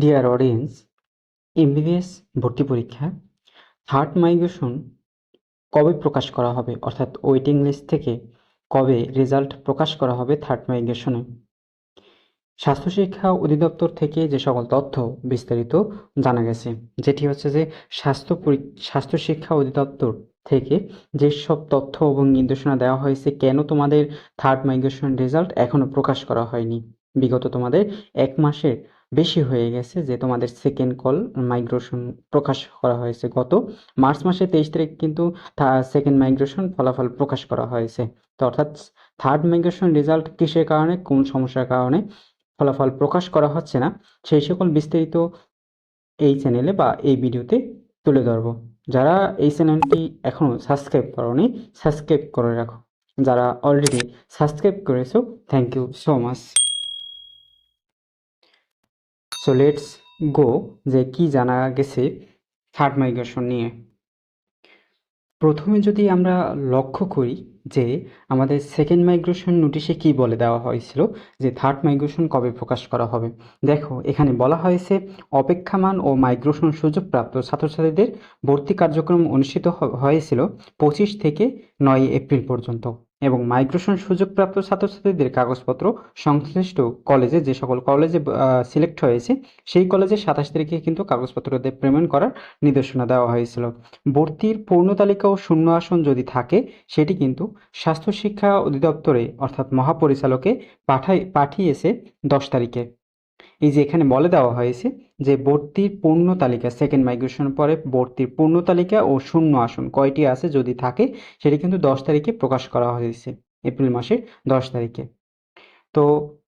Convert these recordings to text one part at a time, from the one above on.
Dear audience MBBS ভর্তি পরীক্ষা third migration কবে প্রকাশ করা হবে? অর্থাৎ ওয়েটিং লিস্ট থেকে কবে রেজাল্ট প্রকাশ করা হবে থার্ড মাইগ্রেশনে স্বাস্থ্য শিক্ষা অধিদপ্তর থেকে যে সকল তথ্য বিস্তারিত জানা গেছে, যেটি হচ্ছে যে স্বাস্থ্য স্বাস্থ্য শিক্ষা অধিদপ্তর থেকে যেসব তথ্য এবং নির্দেশনা দেওয়া হয়েছে, কেন তোমাদের থার্ড মাইগ্রেশন রেজাল্ট এখনও প্রকাশ করা হয়নি? বিগত তোমাদের এক মাসের বেশি হয়ে গেছে যে তোমাদের সেকেন্ড কল মাইগ্রেশন প্রকাশ করা হয়েছে গত মার্চ মাসে তেইশ তারিখ কিন্তু সেকেন্ড মাইগ্রেশন ফলাফল প্রকাশ করা হয়েছে। তো অর্থাৎ থার্ড মাইগ্রেশন রেজাল্ট কিসের কারণে? কোন সমস্যার কারণে? ফলাফল প্রকাশ করা হচ্ছে না। সেই সকল বিস্তারিত এই চ্যানেলে বা এই ভিডিওতে তুলে ধরবো। যারা এই চ্যানেলটি এখনও সাবস্ক্রাইব করনি সাবস্ক্রাইব করে রাখো। যারা অলরেডি সাবস্ক্রাইব করেছ thank you so much so let's go যে কি জানা গেছে থার্ড মাইগ্রেশন নিয়ে। প্রথমে যদি আমরা লক্ষ্য করি যে আমাদের সেকেন্ড মাইগ্রেশন নোটিশে কি বলে দেওয়া হয়েছিল, যে থার্ড মাইগ্রেশন কবে প্রকাশ করা হবে। দেখো, এখানে বলা হয়েছে অপেক্ষামান ও মাইগ্রেশন সুযোগপ্রাপ্ত ছাত্রছাত্রীদের ভর্তি কার্যক্রম অনুষ্ঠিত হয়েছিল পঁচিশ থেকে নয় এপ্রিল পর্যন্ত। এবং মাইগ্রেশন সুযোগপ্রাপ্ত ছাত্রছাত্রীদের কাগজপত্র সংশ্লিষ্ট কলেজে যে সকল কলেজে সিলেক্ট হয়েছে, সেই কলেজে সাতাশ তারিখে কিন্তু কাগজপত্র প্রেমেন্ট করার নির্দেশনা দেওয়া হয়েছিল। ভর্তির পূর্ণ তালিকা ও শূন্য আসন যদি থাকে, সেটি কিন্তু স্বাস্থ্য শিক্ষা অধিদপ্তরে অর্থাৎ মহাপরিচালকে পাঠাই পাঠিয়েছে দশ তারিখে। এই যে এখানে বলে দেওয়া হয়েছে যে ভর্তির পূর্ণ তালিকা সেকেন্ড মাইগ্রেশন পরে ভর্তির পূর্ণ তালিকা ও শূন্য আসন কয়টি আছে যদি থাকে, সেটি কিন্তু দশ তারিখে প্রকাশ করা হয়েছে, এপ্রিল মাসের দশ তারিখে। তো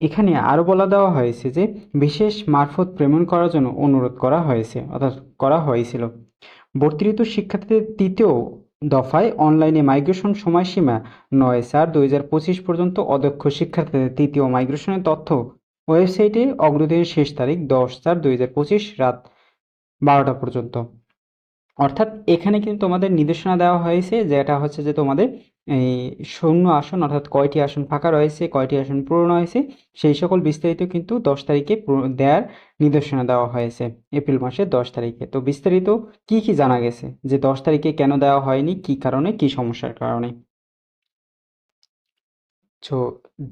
এখানে আরও বলা দেওয়া হয়েছে যে বিশেষ মারফত প্রেমণ করার জন্য অনুরোধ করা হয়েছে, অর্থাৎ করা হয়েছিল। ভর্তিরত শিক্ষার্থীদের তৃতীয় দফায় অনলাইনে মাইগ্রেশন সময়সীমা নয় চার দুই পর্যন্ত অদক্ষ শিক্ষার্থীদের তৃতীয় মাইগ্রেশনের তথ্য ওয়েবসাইটে অগ্রগতির শেষ তারিখ দশ চার দুই হাজার পঁচিশ রাত বারোটা পর্যন্ত। অর্থাৎ এখানে কিন্তু তোমাদের নির্দেশনা দেওয়া হয়েছে, যেটা হচ্ছে যে তোমাদের এই শূন্য আসন, অর্থাৎ কয়টি আসন ফাঁকা রয়েছে, কয়টি আসন পূরণ হয়েছে, সেই সকল বিস্তারিত কিন্তু দশ তারিখে দেওয়ার নির্দেশনা দেওয়া হয়েছে, এপ্রিল মাসের দশ তারিখে। তো বিস্তারিত কি কি জানা গেছে? যে দশ তারিখে কেন দেওয়া হয়নি, কি কারণে, কি সমস্যার কারণে? তো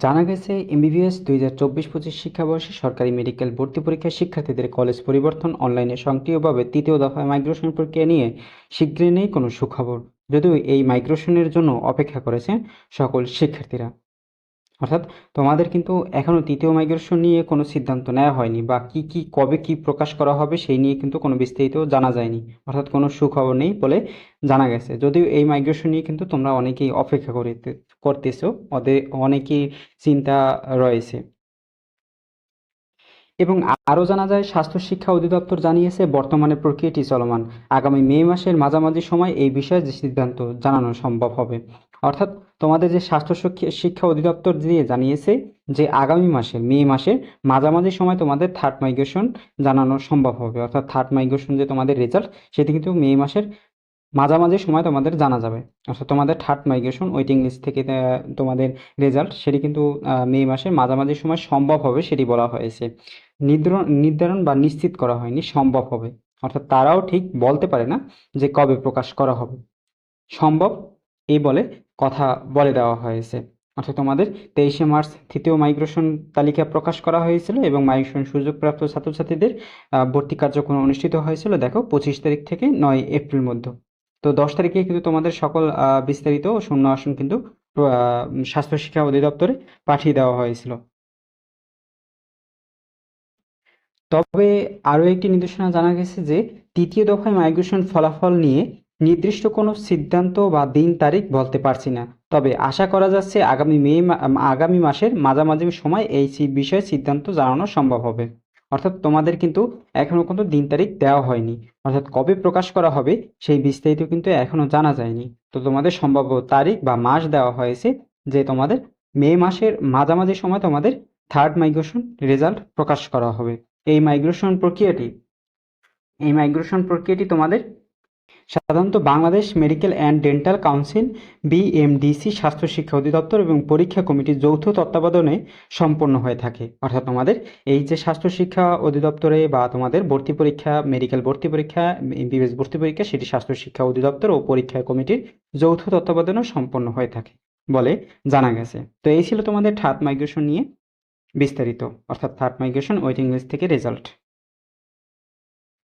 জানা গেছে এমবিবিএস দুই হাজার চব্বিশ পঁচিশ শিক্ষাবর্ষে সরকারি মেডিকেল ভর্তি পরীক্ষায় শিক্ষার্থীদের কলেজ পরিবর্তন অনলাইনে সক্রিয়ভাবে তৃতীয় দফায় মাইগ্রেশন প্রক্রিয়া নিয়ে শীঘ্রই নেই কোনো সুখবর। যদিও এই মাইগ্রেশনের জন্য অপেক্ষা করেছেন সকল শিক্ষার্থীরা। অর্থাৎ তোমাদের কিন্তু এখনও তৃতীয় মাইগ্রেশন নিয়ে কোনো সিদ্ধান্ত নেওয়া হয়নি বা কি কি, কবে কি প্রকাশ করা হবে সেই নিয়ে কিন্তু কোনো বিস্তারিত জানা যায়নি। অর্থাৎ কোনো সুখবর নেই বলে জানা গেছে। যদিও এই মাইগ্রেশন নিয়ে কিন্তু তোমরা অনেকেই অপেক্ষা করতে করতেছো, ওদের অনেকেই চিন্তা রয়েছে। এবং আরও জানা যায়, স্বাস্থ্য শিক্ষা অধিদপ্তর জানিয়েছে, বর্তমানে প্রক্রিয়াটি চলমান। আগামী মে মাসের মাঝামাঝি সময় এই বিষয়ে যে সিদ্ধান্ত জানানো সম্ভব হবে। অর্থাৎ তোমাদের যে স্বাস্থ্য শিক্ষা- অধিদপ্তর দিয়ে জানিয়েছে যে আগামী মাসের, মে মাসের মাঝামাঝি সময় তোমাদের থার্ড মাইগ্রেশন জানানো সম্ভব হবে। অর্থাৎ থার্ড মাইগ্রেশন যে তোমাদের রেজাল্ট সেটি কিন্তু মে মাসের মাঝামাঝি সময় তোমাদের জানা যাবে। অর্থাৎ তোমাদের থার্ড মাইগ্রেশন ওয়েটিং লিস্ট থেকে তোমাদের রেজাল্ট সেটি কিন্তু মে মাসের মাঝামাঝি সময় সম্ভব হবে সেটি বলা হয়েছে। নির্ধারণ নির্ধারণ বা নিশ্চিত করা হয়নি, সম্ভব হবে। অর্থাৎ তারাও ঠিক বলতে পারে না যে কবে প্রকাশ করা হবে। সম্ভব এই বলে কথা বলে দেওয়া হয়েছে। অর্থাৎ তোমাদের তেইশে মার্চ তৃতীয় মাইগ্রেশন তালিকা প্রকাশ করা হয়েছিল এবং মাইগ্রেশন সুযোগপ্রাপ্ত ছাত্রছাত্রীদের ভর্তি কার্যক্রম অনুষ্ঠিত হয়েছিল, দেখো, পঁচিশ তারিখ থেকে নয় এপ্রিল মধ্যে। তো দশ তারিখে কিন্তু তোমাদের সকল বিস্তারিত শূন্য আসন কিন্তু স্বাস্থ্য শিক্ষা অধিদপ্তরে পাঠিয়ে দেওয়া হয়েছিল। তবে আরও একটি নির্দেশনা জানা গেছে যে, তৃতীয় দফায় মাইগ্রেশন ফলাফল নিয়ে নির্দিষ্ট কোনো সিদ্ধান্ত বা দিন তারিখ বলতে পারছি না। তবে আশা করা যাচ্ছে আগামী মা- আগামী মাসের মাঝামাঝি সময় এই বিষয়ে সিদ্ধান্ত জানানো সম্ভব হবে। অর্থাৎ তোমাদের কিন্তু এখনও কোনো দিন তারিখ দেওয়া হয়নি। অর্থাৎ কবে প্রকাশ করা হবে সেই বিস্তারিত কিন্তু এখনও জানা যায়নি। তো তোমাদের সম্ভাব্য তারিখ বা মাস দেওয়া হয়েছে যে তোমাদের মে মাসের মাঝামাঝি সময় তোমাদের থার্ড মাইগ্রেশন রেজাল্ট প্রকাশ করা হবে। এই মাইগ্রেশন প্রক্রিয়াটি, এই মাইগ্রেশন প্রক্রিয়াটি তোমাদের সাধারণত Bangladesh medical and dental council, BMDC, স্বাস্থ্য শিক্ষা অধিদপ্তর এবং পরীক্ষা কমিটির যৌথ তত্ত্বাবধানে সম্পন্ন হয়ে থাকে। অর্থাৎ তোমাদের এই যে স্বাস্থ্য শিক্ষা অধিদপ্তরে বা তোমাদের ভর্তি পরীক্ষা, মেডিকেল ভর্তি পরীক্ষা এমবিবিএস ভর্তি পরীক্ষা, সেটি স্বাস্থ্য শিক্ষা অধিদপ্তর ও পরীক্ষা কমিটির যৌথ তত্ত্বাবধানে সম্পন্ন হয়ে থাকে বলে জানা গেছে। তো এই ছিল তোমাদের থার্ড মাইগ্রেশন নিয়ে বিস্তারিত। অর্থাৎ থার্ড মাইগ্রেশন ওয়েটিং লিস্ট থেকে রেজাল্ট